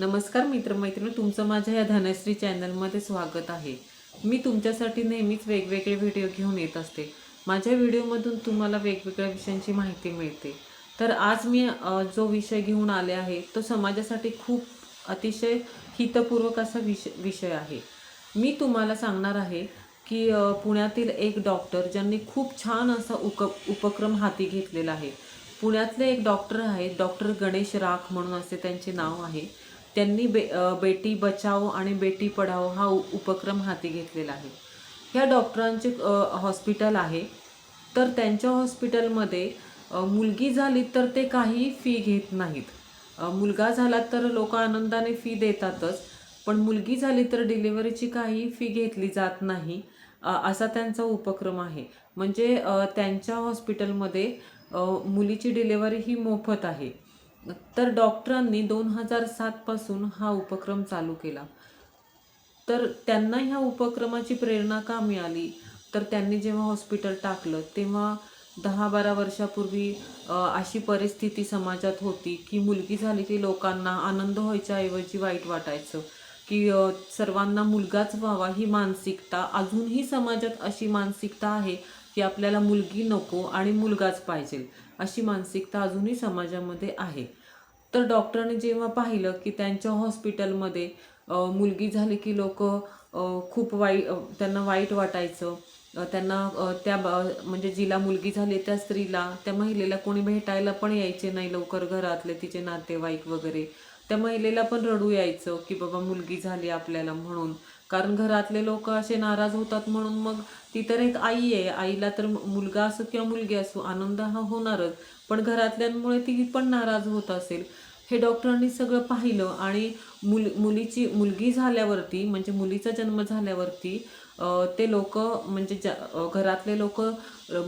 नमस्कार मित्रमैत्रिणी तुमचं माझ्या या धनश्री चॅनलमध्ये स्वागत आहे. मी तुमच्यासाठी नेहमीच वेगवेगळे व्हिडिओ घेऊन येत असते. माझ्या व्हिडिओमधून तुम्हाला वेगवेगळ्या विषयांची माहिती मिळते. तर आज मी जो विषय घेऊन आले आहे तो समाजासाठी खूप अतिशय हितपूर्वक असा विषय विषय आहे. मी तुम्हाला सांगणार आहे की पुण्यातील एक डॉक्टर ज्यांनी खूप छान असा उक उपक्रम हाती घेतलेला आहे. पुण्यातले एक डॉक्टर आहेत डॉक्टर गणेश राख म्हणून असे त्यांचे नाव आहे. त्यांनी बे बेटी बचाओ आणि बेटी पढाओ हा उपक्रम हाती घेतलेला आहे. ह्या डॉक्टरांचे हॉस्पिटल आहे. तर त्यांच्या हॉस्पिटलमध्ये मुलगी झाली तर ते काही फी घेत नाहीत. मुलगा झाला तर लोक आनंदाने फी देतातच पण मुलगी झाली तर डिलिव्हरीची काही फी घेतली जात नाही असा त्यांचा उपक्रम आहे. म्हणजे त्यांच्या हॉस्पिटलमध्ये मुलीची डिलिव्हरी ही मोफत आहे. तर डॉक्टरांनी दोन हजार सातपासून हा उपक्रम चालू केला. तर त्यांना ह्या उपक्रमाची प्रेरणा का मिळाली? तर त्यांनी जेव्हा हॉस्पिटल टाकलं तेव्हा दहा बारा वर्षापूर्वी अशी परिस्थिती समाजात होती की मुलगी झाली की लोकांना आनंद व्हायच्या ऐवजी वाईट वाटायचं की सर्वांना मुलगाच व्हावा ही मानसिकता. अजूनही समाजात अशी मानसिकता आहे की आपल्याला मुलगी नको आणि मुलगाच पाहिजे अशी मानसिकता अजूनही समाजामध्ये आहे. तर डॉक्टरांनी जेव्हा पाहिलं की त्यांच्या हॉस्पिटलमध्ये मुलगी झाली की लोक खूप वाईट त्यांना वाईट वाटायचं. त्यांना त्या म्हणजे जिला मुलगी झाली त्या स्त्रीला त्या महिलेला कोणी भेटायला पण यायचे नाही लवकर घरातले तिचे नातेवाईक वगैरे. त्या महिलेला पण रडू यायचं की बाबा मुलगी झाली आपल्याला म्हणून. कारण घरातले लोक असे नाराज होतात म्हणून मग ती तर एक आई आहे. आईला तर मुलगा असो किंवा मुलगी असो आनंद हा होणारच. पण घरातल्यांमुळे ती पण नाराज होत असेल. हे डॉक्टरांनी सगळं पाहिलं आणि मुल मुलीची मुलगी झाल्यावरती म्हणजे मुलीचा जन्म झाल्यावरती ते लोक म्हणजे ज्या घरातले लोक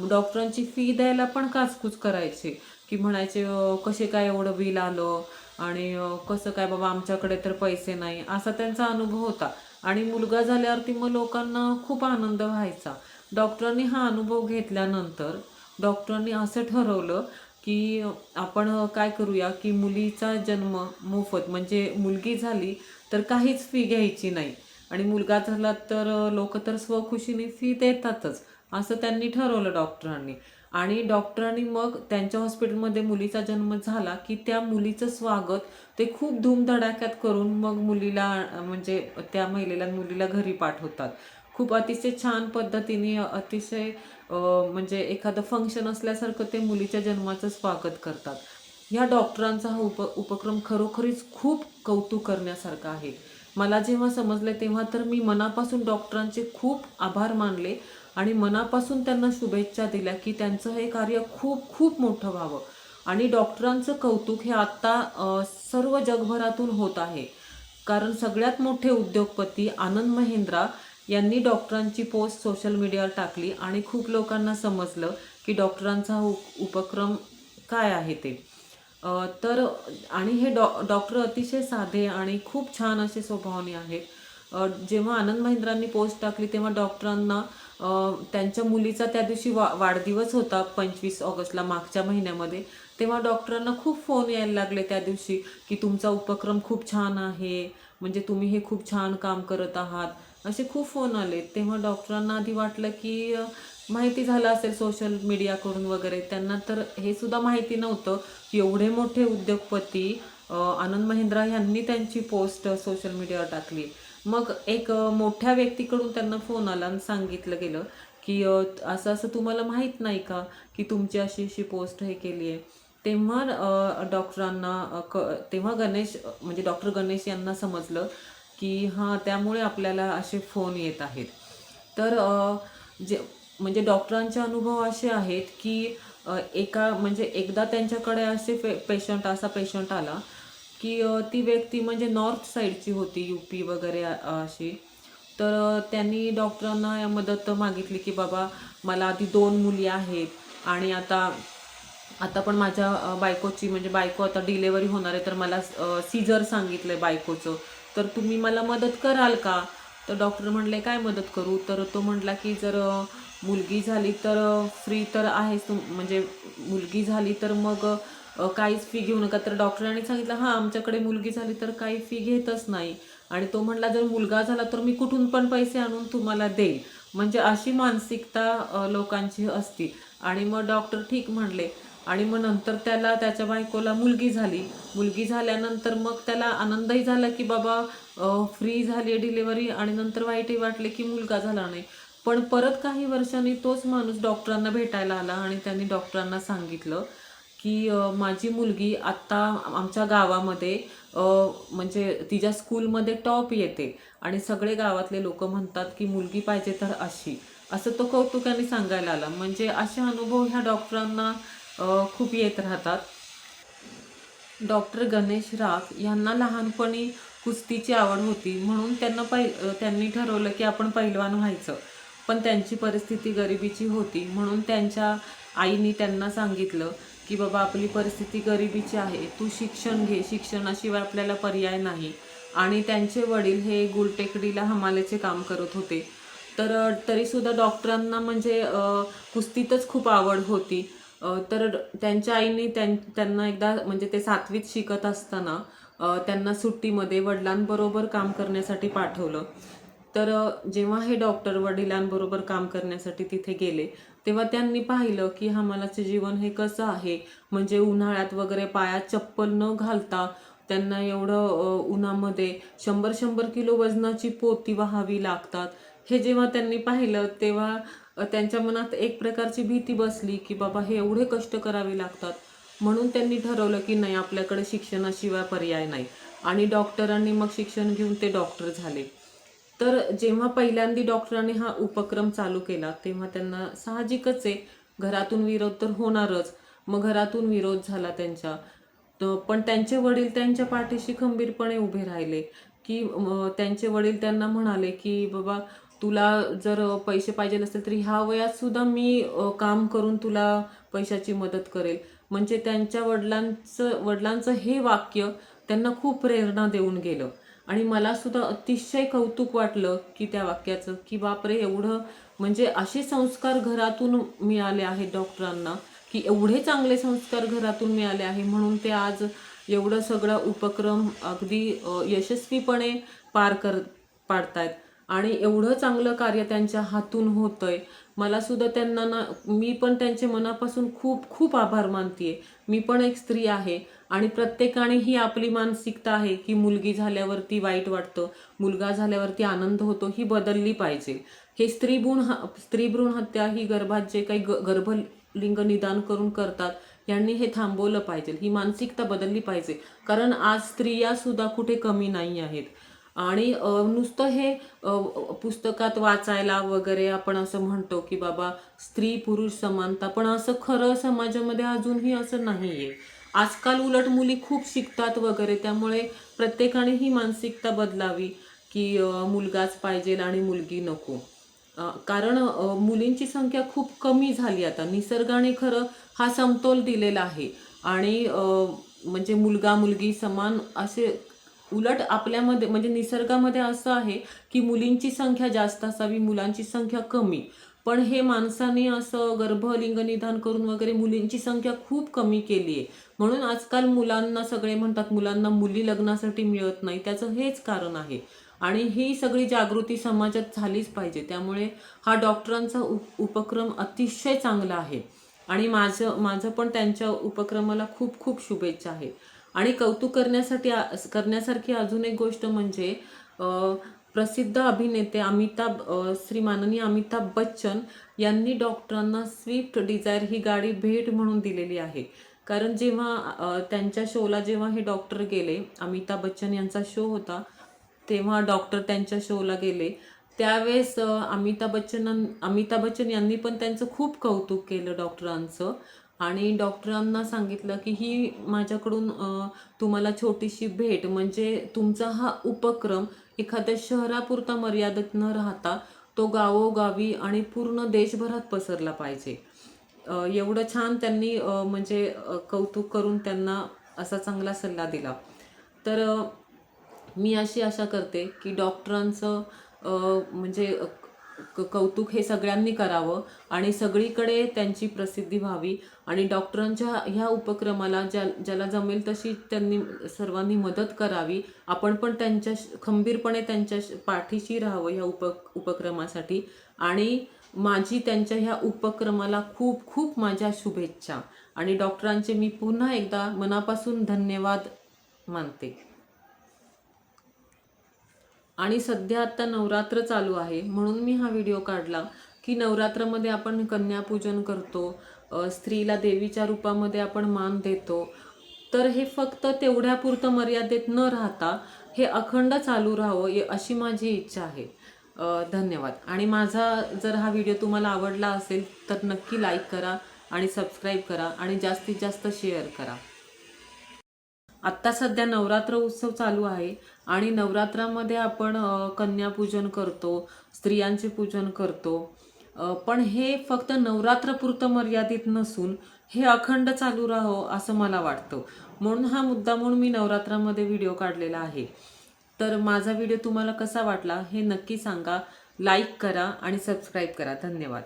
डॉक्टरांची फी द्यायला पण काचकूच करायचे. की म्हणायचे कसे काय एवढं बिल आलं? आणि कसं काय बाबा आमच्याकडे तर पैसे नाही? असा त्यांचा अनुभव होता. आणि मुलगा झाल्यावरती मग लोकांना खूप आनंद व्हायचा. डॉक्टरांनी हा अनुभव घेतल्यानंतर डॉक्टरांनी असं ठरवलं की आपण काय करूया की मुलीचा जन्म मोफत म्हणजे मुलगी झाली तर काहीच फी घ्यायची नाही. आणि मुलगा झाला तर लोक तर स्वखुशीने फी देतातच असं त्यांनी ठरवलं डॉक्टरांनी. आणि डॉक्टरांनी मग त्यांच्या हॉस्पिटलमध्ये मुलीचा जन्म झाला की त्या मुलीचं स्वागत ते खूप धूमधडाक्यात करून मग मुलीला म्हणजे त्या महिलेला मुलीला घरी पाठवतात. खूप अतिशय छान पद्धतीने अतिशय म्हणजे एखादं फंक्शन असल्यासारखं ते मुलीच्या जन्माचं स्वागत करतात. ह्या डॉक्टरांचा हा उप उपक्रम खरोखरीच खूप कौतुक करण्यासारखा आहे. मला जेव्हा समजले तेव्हा तर मी मनापासून डॉक्टरांचे खूप आभार मानले. आणि मनापासून त्यांना शुभेच्छा दिल्या की त्यांचं हे कार्य खूप खूप मोठं व्हावं. आणि डॉक्टरांचं कौतुक हे आत्ता सर्व जगभरातून होत आहे. कारण सगळ्यात मोठे उद्योगपती आनंद महिंद्रा यांनी डॉक्टरांची पोस्ट सोशल मीडियावर टाकली आणि खूप लोकांना समजलं की डॉक्टरांचा हा उप उपक्रम काय आहे ते. तर आणि हे डॉ डॉक्टर अतिशय साधे आणि खूप छान असे स्वभावनी आहेत. जेव्हा आनंद महिंद्रांनी पोस्ट टाकली तेव्हा डॉक्टरांना त्यांच्या मुलीचा त्या दिवशी वा वाढदिवस होता पंचवीस ऑगस्टला मागच्या महिन्यामध्ये. तेव्हा डॉक्टरांना खूप फोन यायला लागले त्या दिवशी की तुमचा उपक्रम खूप छान आहे म्हणजे तुम्ही हे खूप छान काम करत आहात. असे खूप फोन आले. तेव्हा डॉक्टरांना आधी वाटलं की माहिती झालं असेल सोशल मीडियाकडून वगैरे. त्यांना तर हे सुद्धा माहिती नव्हतं. की एवढे मोठे उद्योगपती आनंद महिंद्रा यांनी त्यांची पोस्ट सोशल मीडियावर टाकली. मग एक मोठ्या व्यक्तीकडून त्यांना फोन आला आणि सांगितलं गेलं की असं असं तुम्हाला माहीत नाही का की तुमची अशी अशी पोस्ट हे केली आहे? तेव्हा डॉक्टरांना क तेव्हा गणेश म्हणजे डॉक्टर गणेश यांना समजलं की हां त्यामुळे आपल्याला असे फोन येत आहेत. तर जे म्हणजे डॉक्टरांचे अनुभव असे आहेत की एका म्हणजे एकदा त्यांच्याकडे असे पे पेशंट असा पेशंट आला की ती व्यक्ती म्हणजे नॉर्थ साईडची होती यू पी वगैरे अशी. तर त्यांनी डॉक्टरांना या मदत मागितली की बाबा मला आधी दोन मुली आहेत आणि आता आता पण माझ्या बायकोची म्हणजे बायको आता डिलेवरी होणार आहे तर मला सीझर आहे बायकोचं. तर तुम्ही मला मदत कराल का? तर डॉक्टर म्हणले काय मदत करू? तर तो म्हटला की जर मुलगी झाली तर फ्री तर आहेच म्हणजे मुलगी झाली तर मग काहीच फी घेऊ नका. तर डॉक्टरांनी सांगितलं हां आमच्याकडे मुलगी झाली तर काही फी घेतच नाही. आणि तो म्हणला जर मुलगा झाला तर मी कुठून पण पैसे आणून तुम्हाला देईल. म्हणजे अशी मानसिकता लोकांची असती. आणि मग डॉक्टर ठीक म्हणले. आणि मग नंतर त्याला त्याच्या बायकोला मुलगी झाली. मुलगी झाल्यानंतर मग त्याला आनंदही झाला की बाबा फ्री झाली डिलिव्हरी आणि नंतर वाईटही वाटले की मुलगा झाला नाही. पण परत काही वर्षांनी तोच माणूस डॉक्टरांना भेटायला आला आणि त्यांनी डॉक्टरांना सांगितलं. की माझी मुलगी आत्ता आमच्या गावामध्ये म्हणजे तिच्या स्कूलमध्ये टॉप येते आणि सगळे गावातले लोक म्हणतात की मुलगी पाहिजे तर अशी. असं तो कौतुकाने सांगायला आला. म्हणजे असे अनुभव ह्या डॉक्टरांना खूप येत राहतात. डॉक्टर गणेश राख यांना लहानपणी कुस्तीची आवड होती. म्हणून त्यांना पै त्यांनी ठरवलं की आपण पैलवान व्हायचं. पण त्यांची परिस्थिती गरिबीची होती. म्हणून त्यांच्या आईने त्यांना सांगितलं की बाबा आपली परिस्थिती गरिबीची आहे तू शिक्षण घे. शिक्षणाशिवाय आपल्याला पर्याय नाही. आणि त्यांचे वडील हे गुलटेकडीला हमालेचे काम करत होते. तर तरीसुद्धा डॉक्टरांना म्हणजे कुस्तीतच खूप आवड होती. तर त्यांच्या आईने त्यां त्यांना एकदा म्हणजे ते सातवीत शिकत असताना त्यांना सुट्टीमध्ये वडिलांबरोबर काम करण्यासाठी पाठवलं. तर जेव्हा हे डॉक्टर वडिलांबरोबर काम करण्यासाठी तिथे गेले तेव्हा त्यांनी पाहिलं की हमालाचे जीवन हे कसं आहे. म्हणजे उन्हाळ्यात वगैरे पायात चप्पल न घालता त्यांना एवढं उन्हामध्ये शंभर शंभर किलो वजनाची पोती वाहावी लागतात. हे जेव्हा त्यांनी पाहिलं तेव्हा त्यांच्या मनात एक प्रकारची भीती बसली की बाबा हे एवढे कष्ट करावे लागतात. म्हणून त्यांनी ठरवलं की नाही आपल्याकडे शिक्षणाशिवाय पर्याय नाही. आणि डॉक्टरांनी मग शिक्षण घेऊन ते डॉक्टर झाले. तर जेव्हा पहिल्यांदा डॉक्टरांनी हा उपक्रम चालू केला तेव्हा त्यांना साहजिकच आहे घरातून विरोध तर होणारच. मग घरातून विरोध झाला त्यांच्या. पण त्यांचे वडील त्यांच्या पाठीशी खंबीरपणे उभे राहिले. की त्यांचे वडील त्यांना म्हणाले की बाबा तुला जर पैसे पाहिजे असतील तरी ह्या वयात सुद्धा मी काम करून तुला पैशाची मदत करेल. म्हणजे त्यांच्या वडिलांचं वडिलांचं हे वाक्य त्यांना खूप प्रेरणा देऊन गेलं. आणि मला सुद्धा अतिशय कौतुक वाटलं की त्या वाक्याचं की बापरे एवढं म्हणजे असे संस्कार घरातून मिळाले आहेत डॉक्टरांना की एवढे चांगले संस्कार घरातून मिळाले आहे. म्हणून ते आज एवढं सगळं उपक्रम अगदी यशस्वीपणे पार कर पाडतायत. आणि एवढं चांगलं कार्य त्यांच्या हातून होतंय. मला सुद्धा त्यांना ना मी पण त्यांचे मनापासून खूप खूप आभार मानतेय. मी पण एक स्त्री आहे आणि प्रत्येकाने ही आपली मानसिकता आहे की मुलगी झाल्यावरती वाईट वाटतं मुलगा झाल्यावरती आनंद होतो ही बदलली पाहिजे. हे स्त्रीभ्रूण ह- स्त्रीभ्रूण हत्या ही गर्भात जे काही ग- गर्भलिंग निदान करून करतात यांनी हे थांबवलं पाहिजे. ही मानसिकता बदलली पाहिजे. कारण आज स्त्रिया सुद्धा कुठे कमी नाही आहेत. आणि नुसतं हे पुस्तकात वाचायला वगैरे आपण असं म्हणतो की बाबा स्त्री पुरुष समानता पण असं खरं समाजामध्ये अजूनही असं नाही आहे आजकाल उलट मुली खूप शिकतात वगैरे त्यामुळे प्रत्येकाने ही मानसिकता बदलावी की मुलगाच पाहिजे आणि मुलगी नको. कारण मुलींची संख्या खूप कमी झाली आता. निसर्गाने खरं हा समतोल दिलेला आहे. आणि म्हणजे मुलगा मुलगी समान असे उलट आपल्यामध्ये म्हणजे निसर्गामध्ये असं आहे की मुलींची संख्या जास्त असावी मुलांची संख्या कमी. पण हे माणसाने असं गर्भलिंग निदान करून वगैरे मुलींची संख्या खूप कमी केली आहे. म्हणून आजकाल मुलांना सगळे म्हणतात मुलांना मुली लग्नासाठी मिळत नाही. त्याचं हेच कारण आहे. आणि ही सगळी जागृती समाजात झालीच पाहिजे. त्यामुळे हा डॉक्टरांचा उप उपक्रम अतिशय चांगला आहे. आणि माझं माझं पण त्यांच्या उपक्रमाला खूप खूप शुभेच्छा आहे. आणि कौतुक करण्यासाठी करण्यासारखी अजून एक गोष्ट म्हणजे प्रसिद्ध अभिनेते अमिताभ श्री माननीय अमिताभ बच्चन यांनी डॉक्टरांना स्विफ्ट डिझायर ही गाडी भेट म्हणून दिलेली आहे. कारण जेव्हा त्यांच्या शोला जेव्हा हे डॉक्टर गेले अमिताभ बच्चन यांचा शो होता तेव्हा डॉक्टर त्यांच्या शोला गेले. त्यावेळेस अमिताभ बच्चन अमिताभ बच्चन यांनी पण त्यांचं खूप कौतुक केलं डॉक्टरांचं. आणि डॉक्टरांना सांगितलं की ही माझ्याकडून तुम्हाला छोटीशी भेट म्हणजे तुमचा हा उपक्रम एखाद्या शहरापुरता मर्यादित न राहता तो गावोगावी आणि पूर्ण देशभरात पसरला पाहिजे. एवढं छान त्यांनी म्हणजे कौतुक करून त्यांना असा चांगला सल्ला दिला. तर मी अशी आशा करते की डॉक्टरांचं म्हणजे क- कौतुक हे सगळ्यांनी करावं आणि सगळीकडे त्यांची प्रसिद्धी व्हावी. आणि डॉक्टरांच्या ह्या उपक्रमाला ज्या ज्याला जमेल तशी त्यांनी सर्वांनी मदत करावी. आपण पण त्यांच्या खंबीरपणे त्यांच्या पाठीशी राहावं ह्या उप उपक्रमासाठी. आणि माझी त्यांच्या ह्या उपक्रमाला खूप खूप माझ्या शुभेच्छा. आणि डॉक्टरांचे मी पुन्हा एकदा मनापासून धन्यवाद मानते. आणि सध्या आता नवरात्र चालू आहे. म्हणून मी हा व्हिडिओ काढला की नवरात्रामध्ये आपण कन्यापूजन करतो स्त्रीला देवीच्या रूपामध्ये आपण मान देतो. तर हे फक्त तेवढ्यापुरतं मर्यादेत न राहता हे अखंड चालू राहावं अशी माझी इच्छा आहे. धन्यवाद. आणि माझा जर हा व्हिडिओ तुम्हाला आवडला असेल तर नक्की लाईक करा आणि सबस्क्राईब करा आणि जास्तीत जास्त शेअर करा. आत्ता सध्या नवरात्र उत्सव चालू आहे आणि नवरात्रामध्ये आपण कन्यापूजन करतो स्त्रियांचे पूजन करतो. पण हे फक्त नवरात्रपुरतं मर्यादित नसून हे अखंड चालू राहो असं मला वाटतं. म्हणून हा मुद्दा म्हणून मी नवरात्रामध्ये व्हिडिओ काढलेला आहे. तर माझा व्हिडिओ तुम्हाला कसा वाटला हे नक्की सांगा. लाईक करा आणि सबस्क्राईब करा. धन्यवाद.